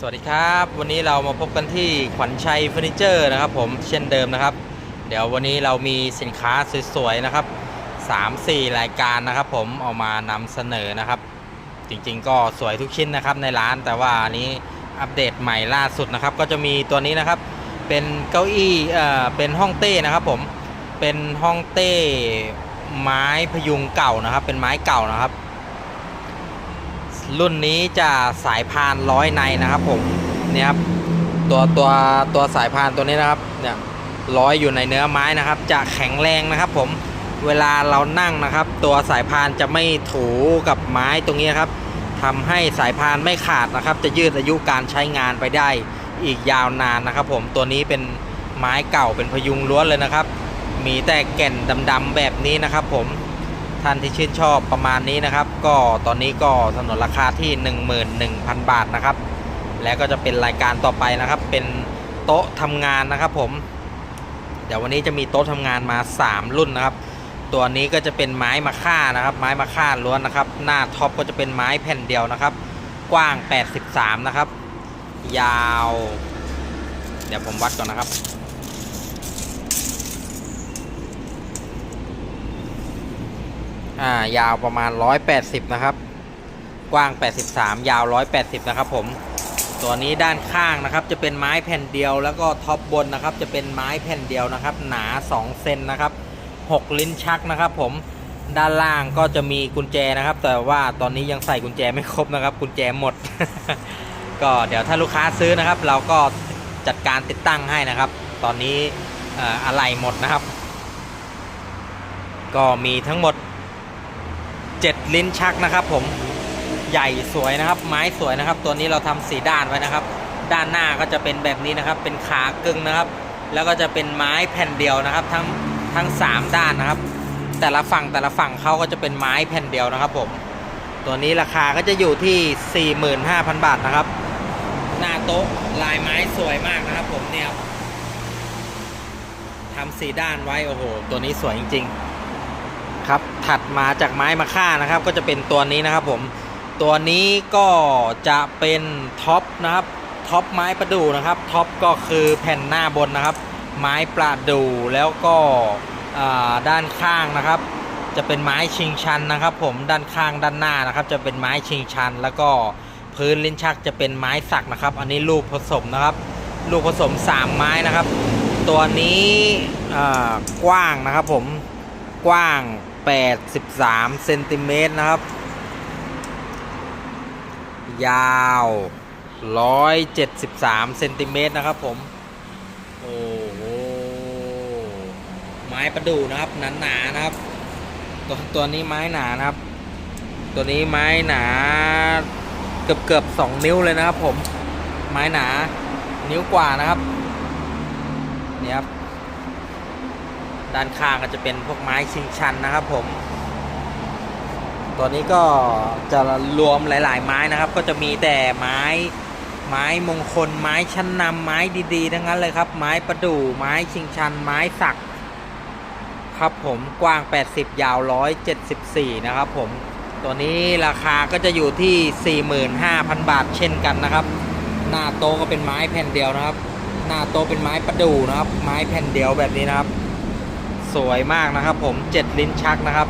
สวัสดีครับ วันนี้เรามาพบกันที่ขวัญชัยเฟอร์นิเจอร์นะครับผมเช่นเดิมนะครับ เดี๋ยววันนี้เรามีสินค้าสวยๆนะครับ 3-4 รายการนะครับผมเอามานำเสนอนะครับ จริงๆก็สวยทุกชิ้นนะครับในร้านแต่ว่าอันนี้อัปเดตใหม่ล่าสุดนะครับ ก็จะมีตัวนี้นะครับ เป็นเก้าอี้เอ่อเป็นห้องเต้นะครับผมเป็นห้องเต้ไม้พยุงเก่านะครับ เป็นไม้เก่านะครับ รุ่นนี้จะสายพานร้อยในนะครับผมเนี่ยครับตัวตัวตัวสายพานตัวนี้นะครับเนี่ยร้อยอยู่ในเนื้อไม้นะครับ จะแข็งแรงนะครับ ผมเวลาเรานั่งนะครับ ตัวสายพานจะไม่ถูกับไม้ตรงนี้ครับทำให้สายพานไม่ขาดนะครับ จะยืดอายุการใช้งานไปได้อีกยาวนานนะครับ ผมตัวนี้เป็นไม้เก่าเป็นพยุงล้วนเลยนะครับ มีแต่แก่นดำๆแบบนี้นะครับ ผม ท่านที่ชื่นชอบประมาณนี้นะครับ ก็ตอนนี้ก็สนนราคาที่ 11,000 บาทนะครับ และก็จะเป็นรายการต่อไปนะครับ เป็นโต๊ะทำงานนะครับผม เดี๋ยววันนี้จะมีโต๊ะทำงานมา 3 รุ่นนะครับ ตัวนี้ก็จะเป็นไม้มะค่านะครับ ไม้มะค่าล้วนนะครับ หน้าท็อปก็จะเป็นไม้แผ่นเดียวนะครับ กว้าง 83 นะครับ ยาว เดี๋ยวผมวัดก่อนนะครับ อ่ายาวประมาณ 180 นะครับ กว้าง 83 ยาว 180 นะครับผมตัวนี้ด้านข้างนะครับจะเป็นไม้แผ่นเดียวแล้วก็ท็อปบนนะครับจะเป็นไม้แผ่นเดียวนะครับ หนา 2 เซนนะครับ 6 ลิ้นชักนะครับ ผมด้านล่างก็จะมีกุญแจนะครับ แต่ว่าตอนนี้ยังใส่กุญแจไม่ครบนะครับ กุญแจหมด ก็เดี๋ยวถ้าลูกค้าซื้อนะครับ เราก็จัดการติดตั้งให้นะครับ ตอนนี้เอ่ออะไหล่หมดนะครับ ก็มีทั้งหมด 7 ลิ้นชักนะครับ ผมใหญ่สวยนะครับ ไม้สวยนะครับ ตัวนี้เราทำสีด้านไว้นะครับ ด้านหน้าก็จะเป็นแบบนี้นะครับ เป็นขากึ่งนะครับ แล้วก็จะเป็นไม้แผ่นเดียวนะครับ ทั้งทั้ง 3 ด้านนะครับ แต่ละฝั่งแต่ละฝั่งเขาก็จะเป็นไม้แผ่นเดียวนะครับ ผม ตัวนี้ราคาก็จะอยู่ที่ 45,000 บาทนะครับ หน้าโต๊ะลายไม้สวยมากนะครับ ผมเนี่ยครับทำสีด้านไว้โอ้โห ตัวนี้สวยจริง ๆ ครับ ถัดมาจากไม้มะค่านะครับ ก็จะเป็นตัวนี้นะครับผม ตัวนี้ก็จะเป็นท็อปนะครับ ท็อปไม้ประดู่นะครับ ท็อปก็คือแผ่นหน้าบนนะครับ ไม้ประดู่แล้วก็ด้านข้างนะครับ จะเป็นไม้ชิงชันนะครับ ผม ด้านข้างด้านหน้านะครับ จะเป็นไม้ชิงชัน แล้วก็พื้นลิ้นชักจะเป็นไม้สักนะครับ อันนี้ลูกผสมนะครับ ลูกผสม 3 ไม้นะครับ ตัวนี้กว้างนะครับผมกว้าง 83เซนติเมตรนะครับ ยาว 173เซนติเมตรนะครับผม โอ้โห ไม้ประดู่นะครับหนาหนาๆนะครับ ตัวตัวนี้ไม้หนานะครับ ตัวนี้ไม้หนาเกือบเกือบสองนิ้วเลยนะครับผม ไม้หนานิ้วกว่านะครับเนี่ยครับ ด้านข้างก็จะเป็นพวกไม้ชิงชันนะครับผม ตัวนี้ก็จะรวมหลาย ๆ ไม้นะครับ ก็จะมีแต่ไม้ไม้มงคลไม้ชั้นนำไม้ดีๆทั้งนั้นเลยครับ ไม้ประดู่ไม้ชิงชัน ไม้สัก ครับผมกว้าง 80 ยาว 174 นะครับผม ตัวนี้ราคาก็จะอยู่ที่ 45,000 บาทเช่นกันนะครับ หน้าโต๊ะก็เป็นไม้แผ่นเดียวนะครับ หน้าโต๊ะเป็นไม้ประดู่นะครับ ไม้แผ่นเดียวแบบนี้นะครับ สวยมากนะครับ ผมเจ็ดลิ้นชักนะครับ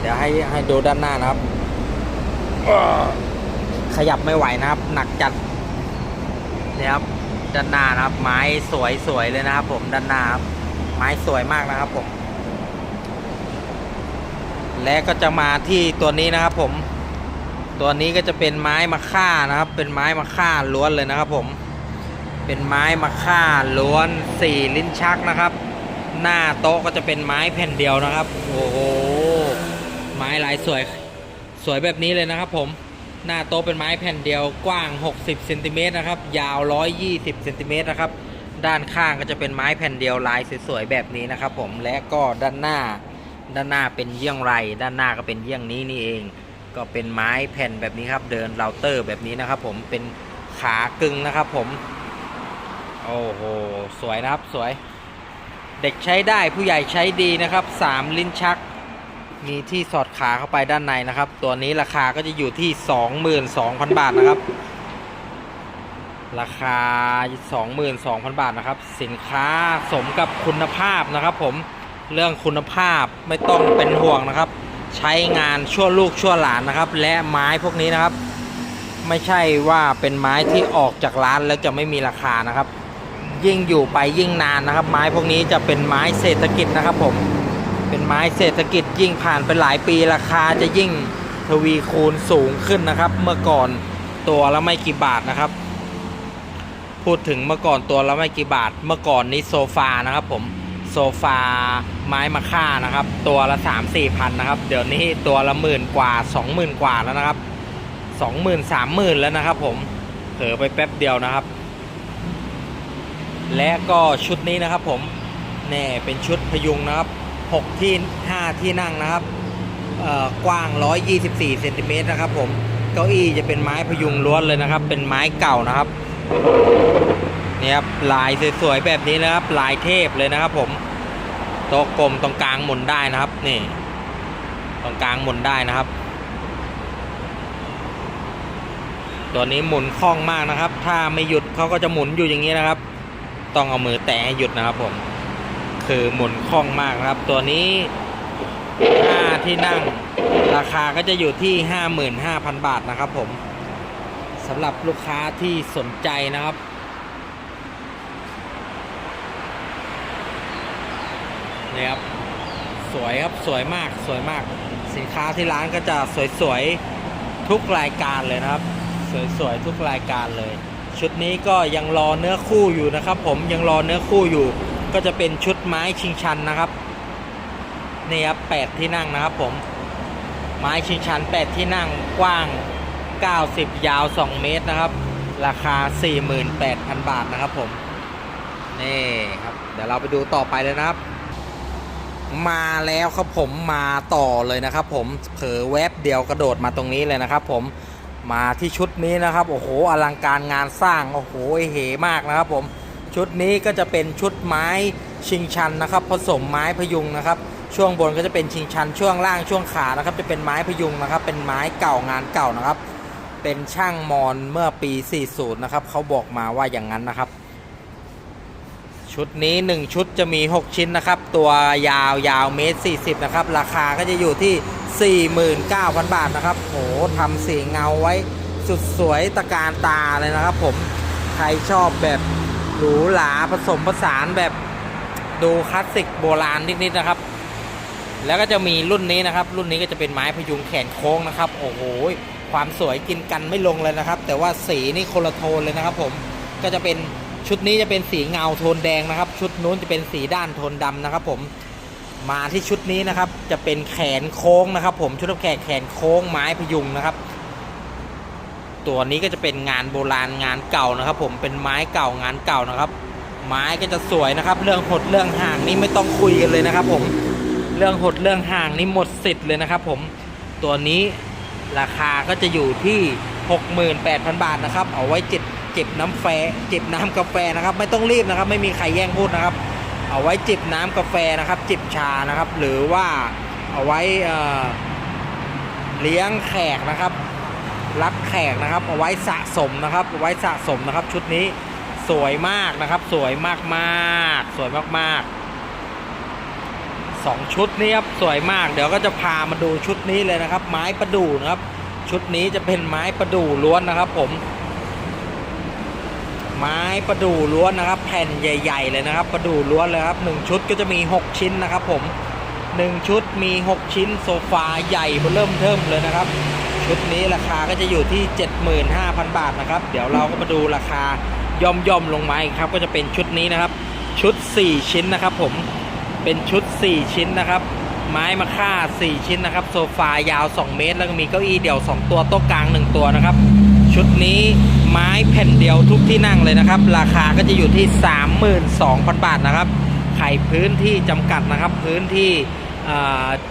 เดี๋ยวให้ให้ดูด้านหน้านะครับ ขยับไม่ไหวนะครับ หนักจัดเนี่ยครับด้านหน้านะครับ ไม้สวยสวยเลยนะครับ ผมด้านหน้าครับไม้สวยมากนะครับ ผม และก็จะมาที่ตัวนี้นะครับ ผม ตัวนี้ก็จะเป็นไม้มะค่านะครับ เป็นไม้มะค่าล้วนเลยนะครับ ผม เป็นไม้มะค่าล้วนสี่ลิ้นชักนะครับ หน้าโต๊ะก็จะเป็นไม้แผ่นเดียวนะครับ โอ้โห ไม้ลายสวย สวยแบบนี้เลยนะครับผม หน้าโต๊ะเป็นไม้แผ่นเดียว กว้าง 60เซนติเมตรนะครับ ยาว 120เซนติเมตรนะครับ ด้านข้างก็จะเป็นไม้แผ่นเดียวลายสวยๆแบบนี้นะครับผม และก็ด้านหน้า ด้านหน้าเป็นเยี่ยงไร ด้านหน้าก็เป็นเยี่ยงนี้นี่เอง ก็เป็นไม้แผ่นแบบนี้ครับ เดินเราเตอร์แบบนี้นะครับผม เป็นขากึ่งนะครับผม โอ้โห สวยนะครับสวย เด็กใช้ได้ผู้ใหญ่ใช้ดีนะครับ 3 ลิ้นชัก มีที่สอดขาเข้าไปด้านในนะครับ ตัวนี้ราคาก็จะอยู่ที่ 22,000 บาทนะครับ ราคา 22,000 บาทนะครับ สินค้าสมกับคุณภาพนะครับ ผมเรื่องคุณภาพไม่ต้องเป็นห่วงนะครับ ใช้งานชั่วลูกชั่วหลานนะครับ และไม้พวกนี้นะครับ ไม่ใช่ว่าเป็นไม้ที่ออกจากร้านแล้วจะไม่มีราคานะครับ ยิ่งอยู่ไปยิ่งนานนะครับ ไม้พวกนี้จะเป็นไม้เศรษฐกิจนะครับผมเป็นไม้เศรษฐกิจยิ่งผ่านไปหลายปีราคาจะยิ่งทวีคูณสูงขึ้นนะครับ เมื่อก่อนตัวละไม่กี่บาทนะครับ พูดถึงเมื่อก่อนตัวละไม่กี่บาท เมื่อก่อนนี้โซฟานะครับ ผมโซฟาไม้มะค่านะครับ ตัวละ3 4มสี่พันนะครับ เดี๋ยวนี้ตัวละหมื่นกว่า 20,000 กว่าแล้วนะครับสองหมื่นสามหมื่นแล้วนะครับ ผมเผลอไปแป๊บเดียวนะครับ และก็ชุดนี้นะครับผมแน่เป็นชุดพยุงนะครับ 6 ที่ 5 ที่นั่งนะครับเอ่อกว้าง 124เซนติเมตรนะครับผมเก้าอี้จะเป็นไม้พยุงล้วนเลยนะครับ เป็นไม้เก่านะครับนี่ครับลายสวยๆแบบนี้นะครับ ลายเทพเลยนะครับผมโต๊ะกลมตรงกลางหมุนได้นะครับนี่ตรงกลางหมุนได้นะครับ ตัวนี้หมุนคล่องมากนะครับ ถ้าไม่หยุดเขาก็จะหมุนอยู่อย่างนี้นะครับ ต้องเอามือแตะให้หยุดนะครับผม คือหมุนคล่องมากนะครับ ตัวนี้ 5 ที่นั่ง ราคาก็จะอยู่ที่ 55,000 บาทนะครับผมสำหรับลูกค้าที่สนใจนะครับนี่ครับสวยครับสวยมากสวยมาก สินค้าที่ร้านก็จะสวยๆทุกรายการเลยนะครับ สวยๆทุกรายการเลย ชุดนี้ก็ยังรอเนื้อคู่อยู่นะครับ ผมยังรอเนื้อคู่อยู่ ก็จะเป็นชุดไม้ชิงชันนะครับนี่ครับแปดที่นั่งนะครับผมไม้ชิงชันแปดที่นั่งกว้าง 90 ยาว 2 เมตรนะครับ ราคา 48,000 บาทนะครับผมนี่ครับ เดี๋ยวเราไปดูต่อไปเลยนะครับ มาแล้วครับผมมาต่อเลยนะครับ ผมเผลอแวบเดียวกระโดดมาตรงนี้เลยนะครับ ผม มาที่ชุดนี้นะครับโอ้โหอลังการงานสร้างโอ้โหเหมากนะครับผมชุดนี้ก็จะเป็นชุดไม้ชิงชันนะครับผสมไม้พยุงนะครับ ช่วงบนก็จะเป็นชิงชันช่วงล่างช่วงขานะครับ จะเป็นไม้พยุงนะครับ เป็นไม้เก่างานเก่านะครับ เป็นช่างมอนเมื่อปี 40 นะครับเขาบอกมาว่าอย่างนั้นนะครับ ชุดนี้ 1 ชุดจะมี 6 ชิ้นนะครับ ตัวยาวยาวเมตร40 นะครับ ราคาก็จะอยู่ที่ 49,000 บาทนะครับโหทำสีเงาไว้สุดสวยตะการตาเลยนะครับ ผมใครชอบแบบหรูหราผสมผสานแบบดูคลาสสิกโบราณนิดๆนะครับ แล้วก็จะมีรุ่นนี้นะครับ รุ่นนี้ก็จะเป็นไม้พยุงแขนโค้งนะครับ โอ้โหความสวยกินกันไม่ลงเลยนะครับ แต่ว่าสีนี่คนละโทนเลยนะครับ ผมก็จะเป็น ชุดนี้จะเป็นสีเงาโทนแดงนะครับ ชุดนู้นจะเป็นสีด้านโทนดำนะครับผมมาที่ชุดนี้นะครับ จะเป็นแขนโค้งนะครับ ผมชุดแขกแขนโค้งไม้พยุงนะครับ ตัวนี้ก็จะเป็นงานโบราณงานเก่านะครับ ผมเป็นไม้เก่างานเก่านะครับ ไม้ก็จะสวยนะครับ เรื่องหดเรื่องห่างนี่ไม่ต้องคุยกันเลยนะครับ ผมเรื่องหดเรื่องห่างนี่หมดสิทธิ์เลยนะครับ ผมตัวนี้ราคาก็จะอยู่ที่ 68,000 บาทนะครับ เอาไว้จิบ จิบน้ำแฟจิบน้ำกาแฟนะครับ ไม่ต้องรีบนะครับ ไม่มีใครแย่งพูดนะครับ เอาไว้จิบน้ำกาแฟนะครับ จิบชานะครับ หรือว่าเอาไว้เลี้ยงแขกนะครับ รับแขกนะครับ เอาไว้สะสมนะครับเอาไว้สะสมนะครับ ชุดนี้สวยมากนะครับ สวยมากๆสวยมากๆสองชุดนี้ครับสวยมาก เดี๋ยวก็จะพามาดูชุดนี้เลยนะครับ ไม้ประดู่นะครับ ชุดนี้จะเป็นไม้ประดู่ล้วนนะครับ ผม ไม้ประดู่ล้วนนะครับ แผ่นใหญ่ ๆ เลยนะครับ ประดู่ล้วนเลยครับหนึ่งชุดก็จะมี 6 ชิ้นนะครับผมหนึ่งชุดมี 6 ชิ้นโซฟาใหญ่เริ่มเทิมเลยนะครับ ชุดนี้ราคาก็จะอยู่ที่ 75,000 บาทนะครับ เดี๋ยวเราก็มาดูราคาย่อมย่อมๆลงมาอีกครับ ก็จะเป็นชุดนี้นะครับ ชุด 4 ชิ้นนะครับผมเป็นชุด 4 ชิ้นนะครับ ไม้มะค่า 4 ชิ้นนะครับ โซฟายาว 2 เมตร แล้วก็มีเก้าอี้เดี่ยว 2 ตัวโต๊ะกลาง 1 ตัวนะครับ ชุดนี้ไม้แผ่นเดียวทุกที่นั่งเลยนะครับ ราคาก็จะอยู่ที่ 32,000 บาทนะครับใครพื้นที่จำกัดนะครับ พื้นที่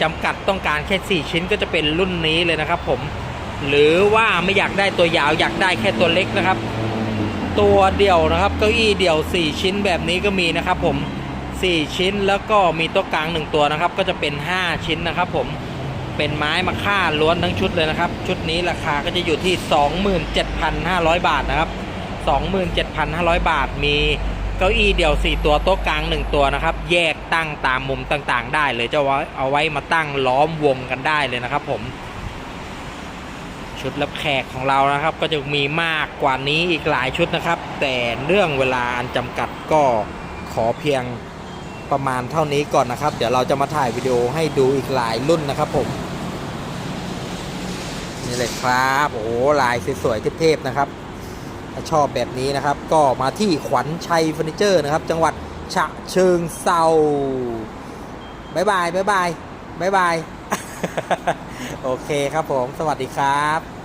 จำกัดต้องการแค่ 4 ชิ้นก็จะเป็นรุ่นนี้เลยนะครับผมหรือว่าไม่อยากได้ตัวยาวอยากได้แค่ตัวเล็กนะครับ ตัวเดี่ยวนะครับเก้าอี้เดี่ยว 4 ชิ้นแบบนี้ก็มีนะครับผม 4 ชิ้นแล้วก็มีโต๊ะกลาง 1 ตัวนะครับ ก็จะเป็น 5 ชิ้นนะครับผม เป็นไม้มะค่าล้วนทั้งชุดเลยนะครับ ชุดนี้ราคาก็จะอยู่ที่ 27,500 บาทนะครับ 27,500 บาทมีเก้าอี้เดี่ยว 4 ตัวโต๊ะกลาง 1 ตัวนะครับ แยกตั้งตามมุมต่างๆ ได้เลยจะไว้เอาไว้มาตั้งล้อมวงกันได้เลยนะครับผม ชุดรับแขกของเรานะครับ ก็จะมีมากกว่านี้อีกหลายชุดนะครับ แต่เรื่องเวลาอันจำกัดก็ขอเพียงประมาณเท่านี้ก่อนนะครับ เดี๋ยวเราจะมาถ่ายวิดีโอให้ดูอีกหลายรุ่นนะครับผม นี่เลยครับโอ้ลายสวยๆเทพๆนะครับถ้าชอบแบบนี้นะครับ ก็มาที่ขวัญชัยเฟอร์นิเจอร์นะครับ จังหวัดฉะเชิงเซาบายบายบายบายบายบายโอเคครับผม สวัสดีครับ